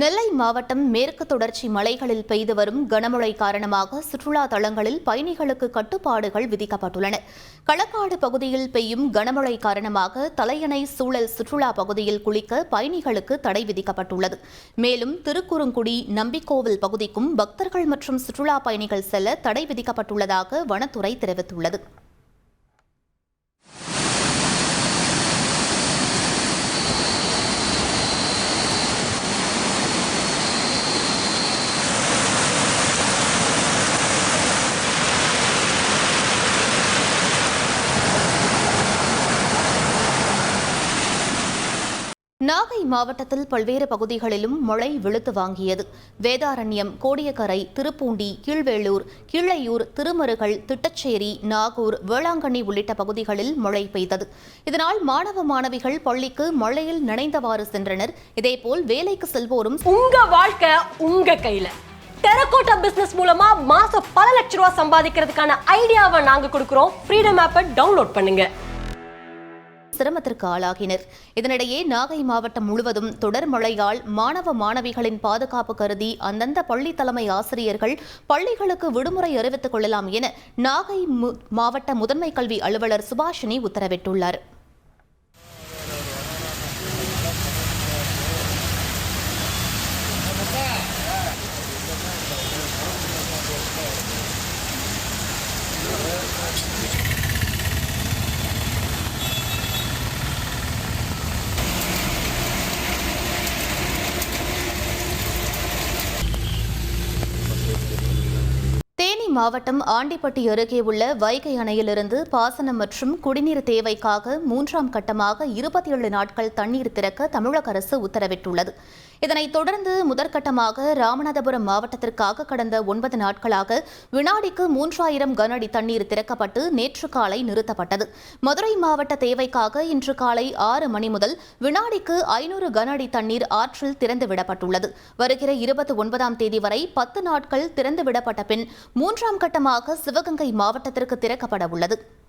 நெல்லை மாவட்டம் மேற்கு தொடர்ச்சி மலைகளில் பெய்து வரும் கனமழை காரணமாக சுற்றுலா தளங்களில் பயணிகளுக்கு கட்டுப்பாடுகள் விதிக்கப்பட்டுள்ளன. களக்காடு பகுதியில் பெய்யும் கனமழை காரணமாக தலையணை சூழல் சுற்றுலா பகுதியில் குளிக்க பயணிகளுக்கு தடை விதிக்கப்பட்டுள்ளது. மேலும் திருக்குறுங்குடி நம்பிக்கோவில் பகுதிக்கும் பக்தர்கள் மற்றும் சுற்றுலா பயணிகள் செல்ல தடை விதிக்கப்பட்டுள்ளதாக வனத்துறை தெரிவித்துள்ளது. நாகை மாவட்டத்தில் பல்வேறு பகுதிகளிலும் மழை வெளுத்து வாங்கியது. வேதாரண்யம் கோடியக்கரை திருப்பூண்டி கீழ்வேளூர் கீழையூர் திருமருகல் திட்டச்சேரி நாகூர் வேளாங்கண்ணி உள்ளிட்ட பகுதிகளில் மழை பெய்தது. இதனால் மாணவ மாணவிகள் பள்ளிக்கு மழையில் நனைந்தவாறு சென்றனர். இதேபோல் வேலைக்கு செல்வோரும் உங்க வாழ்க்கை உங்க கையில. டெரகோட்டா பிசினஸ் மூலமா மாசம் பல லட்ச ரூபாய் சம்பாதிக்கிறதுக்கான ஐடியாவை நாங்க கொடுக்குறோம். ஃப்ரீடம் ஆப்பை டவுன்லோட் பண்ணுங்க. சிரமத்திற்கு ஆளாகினர். இதனிடையே நாகை மாவட்டம் முழுவதும் தொடர் மழையால் மாணவ மாணவிகளின் பாதுகாப்பு கருதி அந்தந்த பள்ளி தலைமை ஆசிரியர்கள் பள்ளிகளுக்கு விடுமுறை அறிவித்துக் கொள்ளலாம் என நாகை மாவட்ட முதன்மை கல்வி அலுவலர் சுபாஷினி உத்தரவிட்டுள்ளார். தேனி மாவட்டம் ஆண்டிப்பட்டி அருகே உள்ள வைகை அணையிலிருந்து பாசனம் மற்றும் குடிநீர் தேவைக்காக மூன்றாம் கட்டமாக இருபத்தி ஏழு நாட்கள் தண்ணீர் திறக்க தமிழக அரசு உத்தரவிட்டுள்ளது. இதனைத் தொடர்ந்து முதற்கட்டமாக ராமநாதபுரம் மாவட்டத்திற்காக கடந்த ஒன்பது நாட்களாக வினாடிக்கு மூன்றாயிரம் கனஅடி தண்ணீர் திறக்கப்பட்டு நேற்று காலை நிறுத்தப்பட்டது. மதுரை மாவட்ட தேவைக்காக இன்று காலை ஆறு மணி முதல் வினாடிக்கு ஐநூறு கனஅடி தண்ணீர் ஆற்றில் திறந்துவிடப்பட்டுள்ளது. வருகிற இருபத்தி ஒன்பதாம் தேதி வரை பத்து நாட்கள் திறந்துவிடப்பட்ட பின் மூன்று மூன்றாம் கட்டமாக சிவகங்கை மாவட்டத்திற்கு திறக்கப்பட உள்ளது